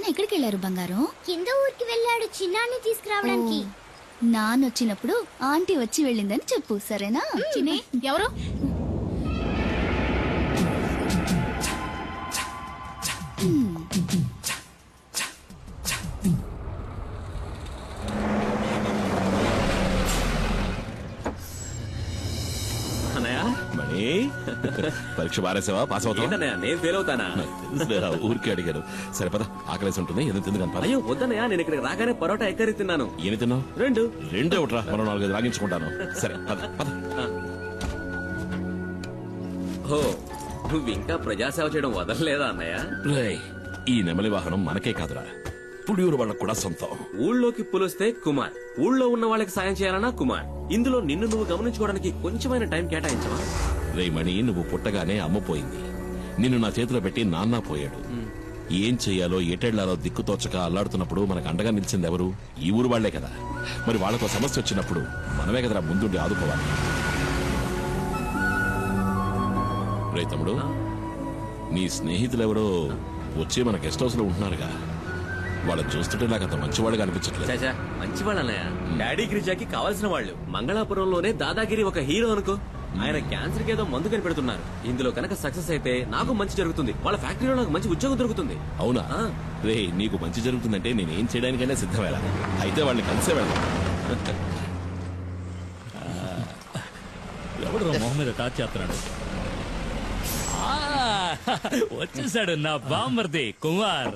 నాన్న ఎక్కడికి వెళ్ళారు బంగారం? కింద ఊరికి వెళ్ళాడు చిన్నాన్ని తీసుకురావడానికి. నాన్న వచ్చినప్పుడు ఆంటీ వచ్చి వెళ్ళిందని చెప్పు సరేనా? చిన్ని. ఎవరు? మణి పరీక్ష బారేసావా పాస్ అవుతావా? ఏంటన్నయ్య నేను ఫెయిల్ అవుతానా? తెలుసులేరా, ఊరికే అడిగారు సరే పద. ఆకలేసి ఉంటుంది ఏదో తిందు కానీ పద. అయ్యో నేను ఇక్కడికి రాగానే పరోటా ఎక్కరి తిన్నాను. ఏమి తిన్నావు? రెండు. రెండే ఒకట్రా. మరో నాలుగైదు రాగించుకుంటాను. సరే పద పద. ఓ నువ్వు ఇంకా ప్రజాసేవ చేయడం వదలలేదా అన్నయ్య? రేయ్, ఈ నెమలి వాహనం మనకే కాదురా. పుడియూరు వాళ్ళకు కూడా సొంతం. ఊళ్ళోకి పులిస్తే కుమార్. ఊళ్ళో ఉన్న వాళ్ళకి సాయం చేయాలన్నా కుమార్. ఇందులో నిన్ను నువ్వు గమనించుకోవడానికి కొంచెమైన టైం కేటాయించవా? రే మణి నువ్వు పుట్టగానే అమ్మపోయింది నిన్ను నా చేతిలో పెట్టి నాన్న పోయాడు. ఏం చెయ్యాలో ఎటెళ్ళాలో దిక్కుతోచక అల్లాడుతున్నప్పుడు మనకు అండగా నిలిచింది ఎవరు? ఈ ఊరు వాళ్ళే కదా. మరి వాళ్ళతో సమస్య వచ్చినప్పుడు మనమే కదరా ముందుండి ఆదుకోవాలి. రే తమ్ముడు నీ స్నేహితులెవరో వచ్చి మన గెస్ట్ హౌస్లో ఉంటున్నారుగా. వాళ్ళని చూస్తుంటే నాకు అంత మంచివాడుగా అనిపించట్లేదు. చాచా మంచి వాళ్ళు అన్నయ్య డాడీ గిరిజాకి కావాల్సిన వాళ్ళు. మంగళాపురంలోనే దాదాగిరి ఒక హీరో అనుకో. ఆయన క్యాన్సర్ ఏదో మందు కనిపెడుతున్నారు. ఇందులో కనుక సక్సెస్ అయితే నాకు మంచి జరుగుతుంది. వాళ్ళ ఫ్యాక్టరీలో నాకు మంచి ఉద్యోగం దొరుకుతుంది. అవునా. రే నీకు మంచి జరుగుతుందంటే నేనేం చేయడానికైనా సిద్ధమేలా అయితే వాళ్ళని కలిసే వెళ్దాం. ఎవడు మొహం మీద టాచ్ చేస్తున్నాడు? ఆ, వచ్చేసాడు నా బామ్మర్ది కుమార్.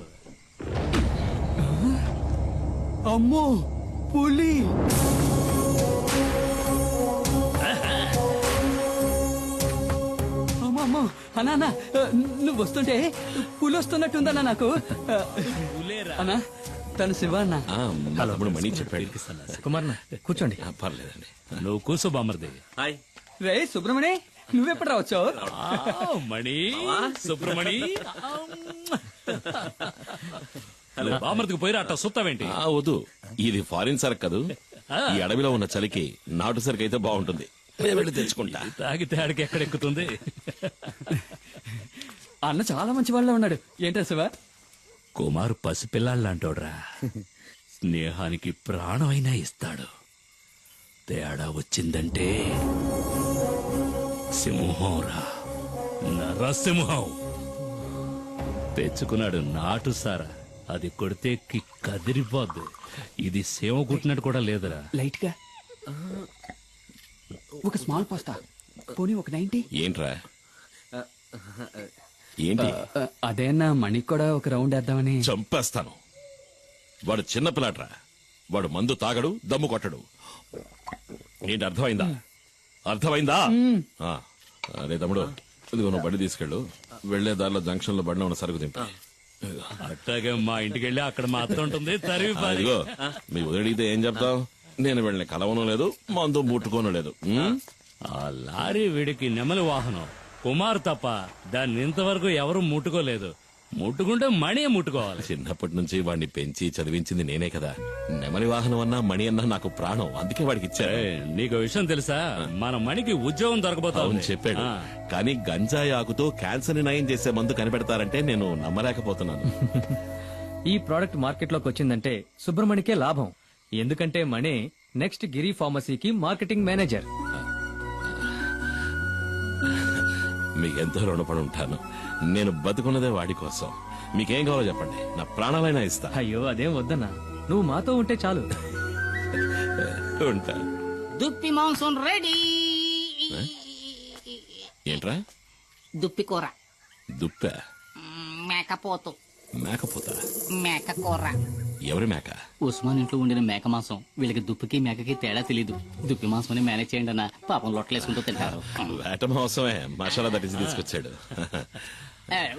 అమ్మో పులి. అన్నా, నువ్వు వస్తుంటే పులి వస్తున్నట్టుందన్నా నాకు. పులేరా. అన్నా తను శివ అన్న. ఆ, మా తమ్ముడు మణి చెప్పాడు. కుమార్ కూర్చోండి. ఆ, పర్లేదండి. నువ్వు కూసో బామ్మర్ది హాయ్. రే సుబ్రమణి నువ్వెప్పుడు రావచ్చు ఆ, మణి. సుబ్రమణి. హలో. బామ్మర్దికి పోయిరా అట్ట సుత్తావేంటి? ఆ వద్దు. ఇది ఫారిన్ సరుకు కదూ. ఈ అడవిలో ఉన్న చలికి నాటు సరుకు అయితే బాగుంటుంది. నేను వెళ్ళి తెచ్చుకుంటా. తాగితే ఆడికి ఎక్కడెక్కుతుంది అన్న చాలా మంచి వాళ్ళ ఉన్నాడు. ఏంటా శివ? కుమార్ పసిపిల్లాళ్ళంటోడ్రా స్నేహానికి ప్రాణమైనా ఇస్తాడు. తేడా వచ్చిందంటే సింహంరా. నరసింహం. తెచ్చుకున్నాడు నాటు సారా. అది కొడితే కి కదిరిపోద్ది. ఇది సేవ కుట్టినట్టు కూడా లేదురా. లైట్గా ఒక స్మాల్ పాస్తా పోనీ ఒక నైన్టీ? ఏంట్రా? ఏంటి? అదే అన్న మణికి కూడా ఒక రౌండ్ వేద్దామని. చంపేస్తాను. వాడు చిన్న పిల్లాడ్రా. వాడు మందు తాగడు దమ్ము కొట్టడు. ఏంటి అర్థమైందా? అర్థమైందా? ఆ, అరే తమ్ముడు ఇదిగో నువ్వు బండి తీసుకెళ్ళు. వెళ్ళే దారిలో జంక్షన్లో బండి ఉన్న సరుకు దింపి. అట్టాగే మా ఇంటికి వెళ్ళి అక్కడ మా అత్త ఉంటుంది తరివి పారి. ఇదిగో మీ వదిలిడితే ఏం చెప్తావు? నేను వెళ్ళని కలవను లేదు మందు ముట్టుకోను లేదు. ఉమ్? ఆ లారీ వీడికి నెమలి వాహనం. కుమార్ తప్ప దాన్ని ఇంతవరకు ఎవరు ముట్టుకోలేదు. ముట్టుకుంటే మణి ముట్టుకోవాలి. చిన్నప్పటి నుంచి వాడిని పెంచి చదివించింది నేనే కదా. నెమలి వాహనం అన్నా మణి అన్నా నాకు ప్రాణం. అందుకే వాడికి ఇచ్చారు నీకు విషయం తెలుసా? మన మణికి ఉద్యోగం దొరకబోతా. చెప్పాడు. కానీ గంజాయి ఆకుతో క్యాన్సర్ని నయం చేసే మందు కనిపెడతారంటే నేను నమ్మలేకపోతున్నాను. ఈ ప్రోడక్ట్ మార్కెట్లోకి వచ్చిందంటే సుబ్రమణికే లాభం. ఎందుకంటే మణి నెక్స్ట్ గిరి ఫార్మసీకి మార్కెటింగ్ మేనేజర్. మీకు ఎంతో రుణపడి ఉంటాను. నేను బతుకున్నదే వాడి కోసం. మీకేం కావాలో చెప్పండి. నా ప్రాణాలైనా ఇస్తా. అయ్యో అదేం వద్దన్నా. నువ్వు మాతో ఉంటే చాలు. ఉంటా. దుప్పి మాంసం రెడీ. ఏంట్రా? దుప్పి కూర. దుప్ప? మేకపోతు మేకపోతా మేక కూర. ఎవరి మేక? ఉస్మాన్ ఇంట్లో ఉండిన మేక మాంసం. వీళ్ళకి దుప్పికి మేకకి తేడా తెలీదు. దుప్పి మాంసం మేనేజ్ చేయండి అన్న పాపం లొట్టలేసుకుంటూ తింటారు. వేట మోసమే. మసాలా దట్టించి తీసుకొచ్చాడు.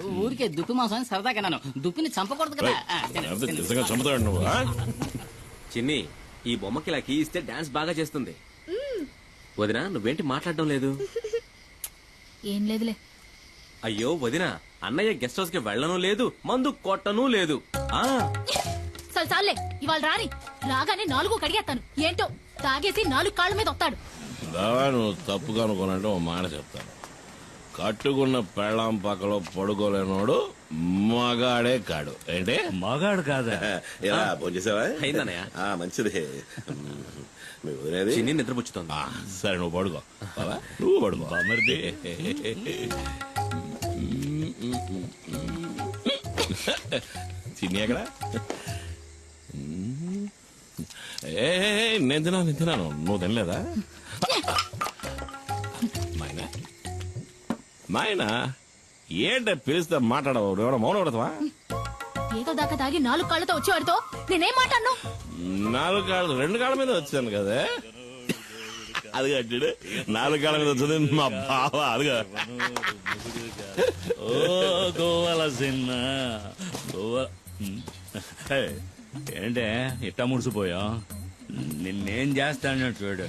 ఊరికే దుప్పి మాంసం అని సరదాగా అన్నాను. దుప్పిని చంపకూడదు కదా. నిజంగా చంపుతాడు నువ్వు? చిన్ని ఈ బొమ్మకి ఇలా కీ ఇస్తే డాన్స్ బాగా చేస్తుంది. వదినా నువ్వేంటి మాట్లాడడం లేదు? ఏం లేదులే. అయ్యో వదినా అన్నయ్య గెస్ట్ హౌస్కి వెళ్ళను లేదు మందు కొట్టను లేదు. ఆ? చాలే ఇవాళ రాని. రాగానే నాలుగు కడిగేస్తాను ఏంటో? తాగేసి నాలుగు కాళ్ళ మీద వస్తాడు. నువ్వు తప్పుగా అనుకోనంటే ఓ మాట చెప్తాను. కట్టుకున్న పెళ్ళాం పక్కలో పడుకోలేనోడు మగాడే కాడు. ఏంటి? మగాడు కాదా? అయిందన్నయ్య. ఆ, మంచిది. మీ వదిలేది చిన్ని నిద్రపుచ్చుతోంది. ఆ, సరే నువ్వు పడుకో. బావా, నువ్వు పడుకో. బామర్ది. చిన్ని ఎక్కడ? ఏ ఏ, ఏ, నేను తిన్నాను నేను తిన్నాను నువ్వు తినలేదా? నాయనా నాయనా ఏంట పిలిస్తే మాట్లాడవు? ఎవడో మౌనం పడతావా? ఏదో దాకా తాగి నాలుగు కాళ్ళతో వచ్చేవాడితో నేనేం మాట్లాడను? నాలుగు కాళ్ళు రెండు కాళ్ళ మీద వచ్చాను కదా. అది కట్టాడు నాలుగు కాళ్ళ మీద వచ్చింది మా బావ అదిగా ఓ గోవాల సిన్న గోవా ఏంటే ఇట్టా ముడిసిపోయా నిన్నేం చేస్తాను చూడు.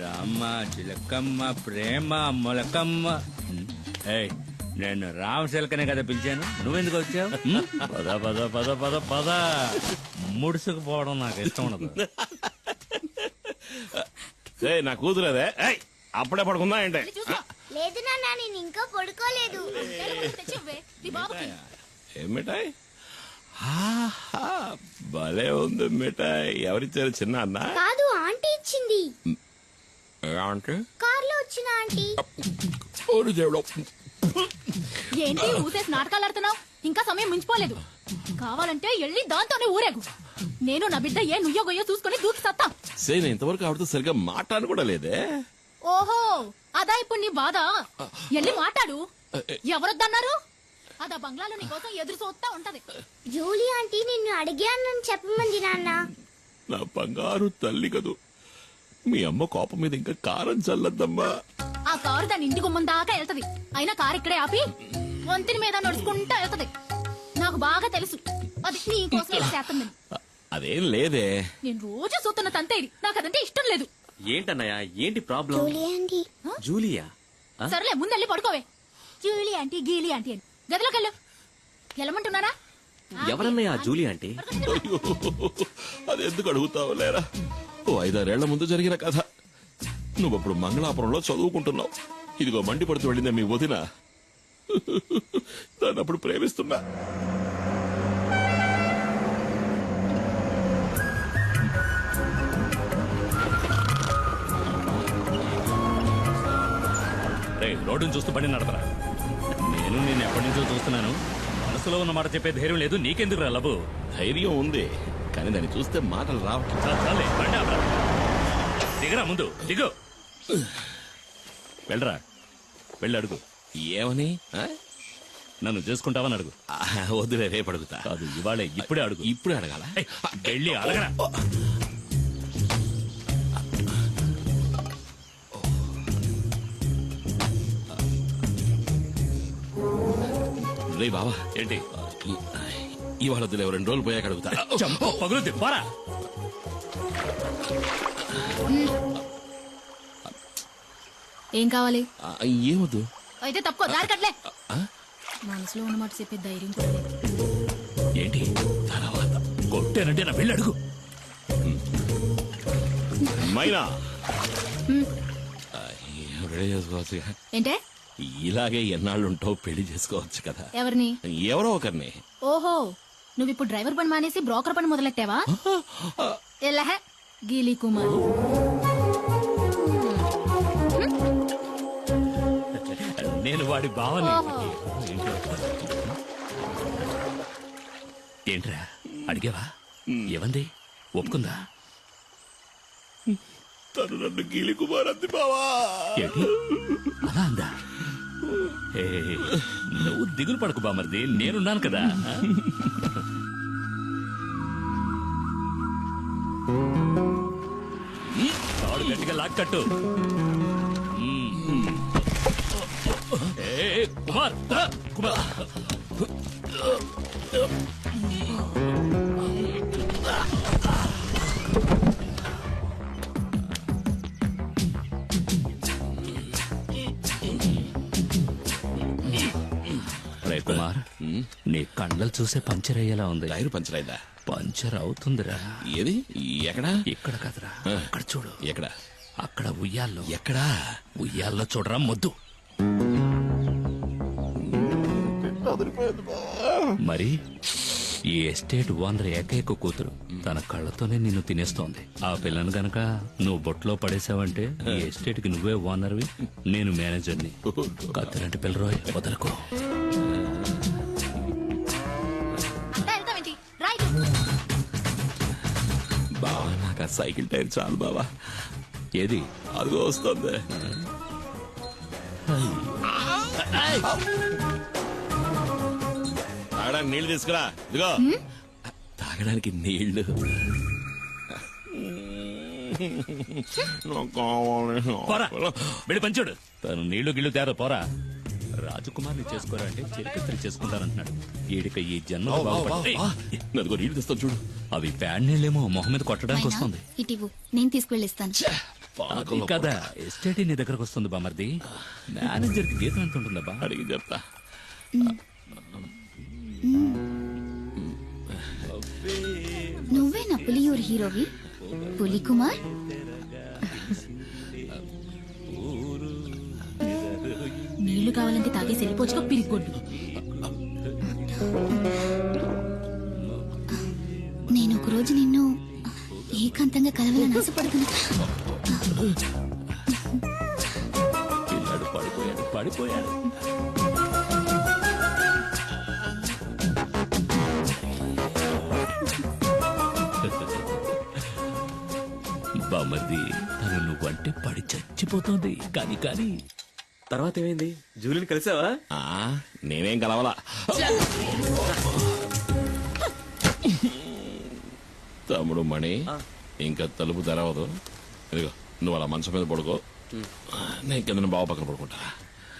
రామ్మ చిలకమ్మ ప్రేమ మొలకమ్మ. ఏయ్ నేను రామశిలకనే కదా పిలిచాను. నువ్వెందుకు వచ్చావు? పద పద పద పద పద. ముడుసుకుపోవడం నాకు ఇష్టం ఉండదు. ఏయ్, నా కూతురేదే. ఏయ్, అప్పుడే పడుకుందా ఏంటి. లేదు నాన్న నేను ఇంకా పడుకోలేదు. భలే ఉంది మిఠాయి. ఎవరిచ్చారు చిన్న అన్న? కాదు ఆంటీ ఇచ్చింది. కార్లో వచ్చిన ఆంటీ. ఓరి దేవుడు. ఏంటి ఊసేసి నాటకాలు ఆడుతున్నావు? ఇంకా సమయం మించిపోలేదు. కావాలంటే వెళ్ళి దాంతోనే ఊరేగు. నేను నా బిడ్డ ఏ నుయ్యో గొయ్యో చూసుకుని దూకి సత్తా. సే నేను ఇంతవరకు ఆవిడతో సరిగ్గా మాట్లాడను కూడా లేదే. ఓహో అదా ఇప్పుడు నీ బాధ? వెళ్ళి మాట్లాడు. ఎవరొద్దన్నారు? అదా బంగ్లాలో నీ కోసం ఎదురు చూస్తా ఉంటది. జూలీ ఆంటీ నిన్ను అడిగానని చెప్పమంది నాన్న. నా బంగారు తల్లి కదూ. మీ అమ్మ కోపం మీద ఇంకా కారం చల్లద్దమ్మా. ఆ కారు దాని ఇంటి గుమ్మం దాకా వెళ్తది. అయినా కారు ఇక్కడే ఆపి వంతిని మీద నడుచుకుంటా వెళ్తది. నాకు బాగా తెలుసు. అది నీ కోసం ఇలా చేస్తుందని అ- అదేం లేదే. నేను రోజు చూస్తున్న తంతే ఇది. నాకు అదంటే ఇష్టం లేదు. ఏంటన్నయ్య ఏంటి ప్రాబ్లం? Julie aunty. జూలియా? సరేలే ముందెళ్ళి పడుకోవే. జూలీ ఆంటీ గీలి ఆంటీ అని. గదిలోకి వెళ్ళు వెళ్ళమంటున్నారా ఎవరన్నయ్య ఆ జూలి అంటే? అయ్యో, అది ఎందుకు అడుగుతావు లేరా? ఓ ఐదారేళ్ళ ముందు జరిగిన కథ. నువ్వప్పుడు మంగళాపురంలో చదువుకుంటున్నావు. ఇదిగో మండి పడుతూ వెళ్ళిందే మీ వదిన. దాన్ని అప్పుడు ప్రేమిస్తున్నా. రే రోడ్డును చూస్తూ బండి నడపరా. ఎప్పటి నుంచో చూస్తున్నాను. మనసులో ఉన్న మాట చెప్పే ధైర్యం లేదు. నీకెందుకు రా లబు ధైర్యం ఉంది కానీ దాన్ని చూస్తే మాటలు రావట్లేదు చాలు, చాలే, బండి ఆపరా. దిగరా ముందు దిగు. వెళ్ళరా వెళ్ళి అడుగు. ఏమని? ఆ? నన్ను చేసుకుంటావని అడుగు. ఆ, వద్దులే రేపు అడుగుతా. కాదు ఇవాళే ఇప్పుడే అడుగు. ఇప్పుడే అడగాల? ఏయ్, వెళ్ళి అడగరా. రే బావా. ఏంటి? ఈ- ఇవాళ వద్దులే ఓ రెండు రోజులు పోయాక అడుగుతా. చంప పగులుద్ది పోరా. ఏం కావాలి? ఆ, ఏమొద్దు? అయితే తప్పుకో దారి కట్లే ఆ? మనసులో ఉన్నమాట చెప్పే ధైర్యం కూడా లేదు. ఏంటి? తర్వాత. కొట్టానంటే నా వెళ్ళి అడుగు. మైనా. ఆ, ఏం రెడీ చేసుకోవచ్చు ఏంటే? ఇలాగే ఎన్నాళ్ళు ఉంటావు పెళ్ళి చేసుకోవచ్చు కదా. ఎవరిని? ఎవరో ఒకరిని. ఓహో నువ్వు ఇప్పుడు డ్రైవర్ పని మానేసి బ్రోకర్ పని మొదలెట్టావా? ఎల్లహ గీలీ కుమార్. నేను వాడి భావని. ఏంట్రా అడిగావా? ఏమంది? ఒప్పుకుందా? తను నన్ను గీలి కుమార్ అంది బావా. ఏంటి? అలా అందా? ఏ, నువ్వు దిగులు పడకు బామర్ది నేనున్నాను కదా. తాడు గట్టిగా లాక్కట్టు ఏ, కుమార్ కుమార్. కుమార్ నీ కండలు చూసే పంచర్ అయ్యేలా ఉంది. టైర్ పంచర్ అయిందా? పంచర్ అవుతుందిరా. ఏది? ఎక్కడా? ఇక్కడ కదరా. అక్కడ చూడు. ఎక్కడ? అక్కడ ఉయ్యాల్లో. ఎక్కడా? ఉయ్యాల్లో చూడరా మొద్దు. మరి ఈ ఎస్టేట్ ఓనర్ ఏకైక కూతురు. తన కళ్ళతోనే నిన్ను తినేస్తోంది. ఆ పిల్లను గనక నువ్వు బొట్లో పడేసావంటే ఈ ఎస్టేట్కి నువ్వే ఓనర్వి నేను మేనేజర్ని. కత్తిలాంటి పిల్లరోయ్ వదలకు. సైకిల్ టైర్ చాలు బావా. ఏది? అదిగో వస్తుంది. తాగడానికి నీళ్ళు తీసుకురా. ఇదిగో. తాగడానికి నీళ్ళు. పోరా. వెళ్ళి పంచాడు తను నీళ్ళు గిళ్ళు తేరా పోరా. రాజకుమార్ని చేసుకోరా అంటే చిరకత్రి చేసుకుంటానంటున్నాడు ఈడిక ఈ జన్మ. అదిగో తెస్తాను చూడు. అవి ప్యాడ్ నీళ్ళేమో మొహం మీద కొట్టడానికి వస్తుంది. ఇటివ్వు నేను తీసుకువెళ్ళిస్తాను అది కదా ఎస్టేట్ నీ దగ్గరకు వస్తుంది బామర్ది మేనేజర్కి గీతం ఎంత ఉంటుందబ్బా అడిగి చెప్తా. నువ్వే నా పులియూరు హీరోవి? పులి కుమార్ నీళ్ళు కావాలంటే తాగేసి వెళ్ళిపోవచ్చుగా పిరిగొడ్డు. నేను ఒకరోజు నిన్ను ఏకాంతంగా కలవాలని ఆశపడుతున్నా. పడిపోయాడు పడిపోయాడు బామర్ది తను నువ్వంటే పడి చచ్చిపోతుంది. కానీ కానీ తర్వాత ఏమైంది జూలిని కలిసావా? ఆ, నేనేం కలవాలా తమ్ముడు మణి ఇంకా తలుపు తెరవదు. ఇదిగో నువ్వు అలా మంచం మీద పడుకో. నేను కింద బావ పక్కన పడుకుంటా